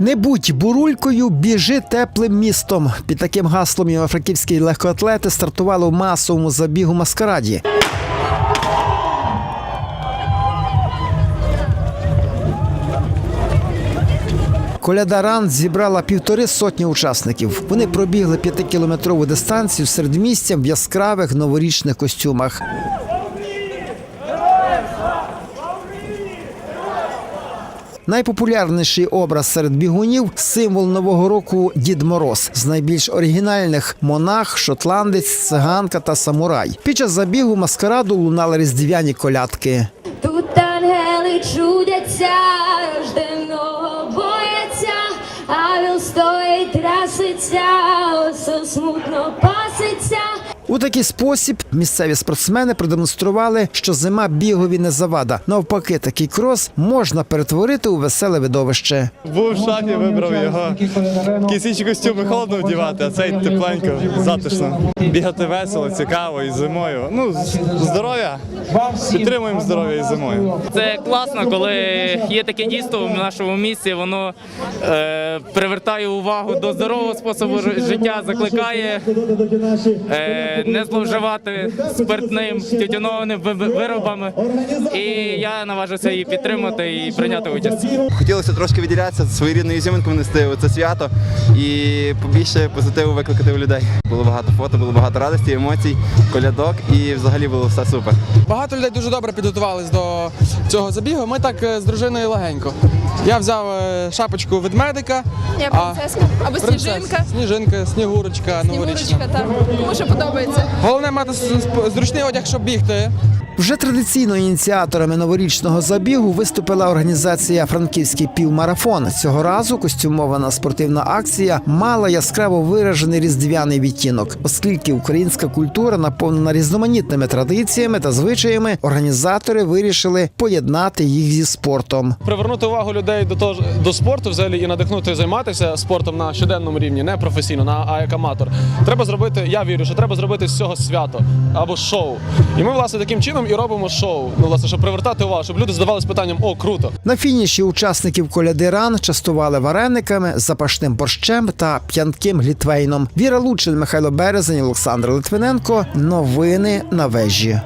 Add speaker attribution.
Speaker 1: Не будь бурулькою, біжи теплим містом. Під таким гаслом івано-франківські легкоатлети стартували у масовому забігу маскараді. Коляда Ран зібрала півтори сотні учасників. Вони пробігли п'ятикілометрову дистанцію серед місця в яскравих новорічних костюмах. Найпопулярніший образ серед бігунів символ нового року Дід Мороз. З найбільш оригінальних монах, шотландець, циганка та самурай. Під час забігу маскараду лунали різдвяні колядки.
Speaker 2: Тут ангели чудяться, рожденого бояться, а він стоїть, трясеться, смутно паситься.
Speaker 1: У такий спосіб місцеві спортсмени продемонстрували, що зима бігові не завада. Навпаки, такий крос можна перетворити у веселе видовище.
Speaker 3: Був в шахі, вибрав його. Інші костюми холодно вдівати, а цей тепленько, затишно. Бігати весело, цікаво і зимою. Ну, здоров'я. Підтримуємо здоров'я і зимою.
Speaker 4: Це класно, коли є таке дійство в нашому місті. Воно е, привертає увагу до здорового способу життя, закликає е, не зловживати спиртним тютюновими ви- виробами. І я наважуся її підтримати і прийняти участь.
Speaker 5: Хотілося трошки відділятися своєрідною зіминку внести у це свято і побільше позитиву викликати у людей. Було багато фото, було багато радості, емоцій, колядок і взагалі було все супер.
Speaker 6: Багато людей дуже добре підготувались до цього забігу. Ми так е, з дружиною легенько. Я взяв е, шапочку ведмедика.
Speaker 7: Я принцеска або сніжинка.
Speaker 6: Сніжинка, снігурочка, новорічна.
Speaker 7: Снігурочка, так. Тому що подобається.
Speaker 6: Головне мати зручний одяг, щоб бігти.
Speaker 1: Вже традиційно ініціаторами новорічного забігу виступила організація Франківський півмарафон. Цього разу костюмована спортивна акція мала яскраво виражений різдвяний відтінок, оскільки українська культура наповнена різноманітними традиціями та звичаями. Організатори вирішили поєднати їх зі спортом.
Speaker 8: привернути увагу людей до того до спорту взагалі і надихнути займатися спортом на щоденному рівні, не професійно, на а як аматор. Треба зробити. Я вірю, що треба зробити з цього свято або шоу. І ми власне таким чином і робимо шоу. Ну власне, щоб привертати увагу, щоб люди задавались питанням: о, круто!
Speaker 1: На фініші учасників коляди ран частували варениками, запашним борщем та п'янким глітвейном. Віра Лучин, Михайло Березень, Олександр Литвиненко. Новини на вежі.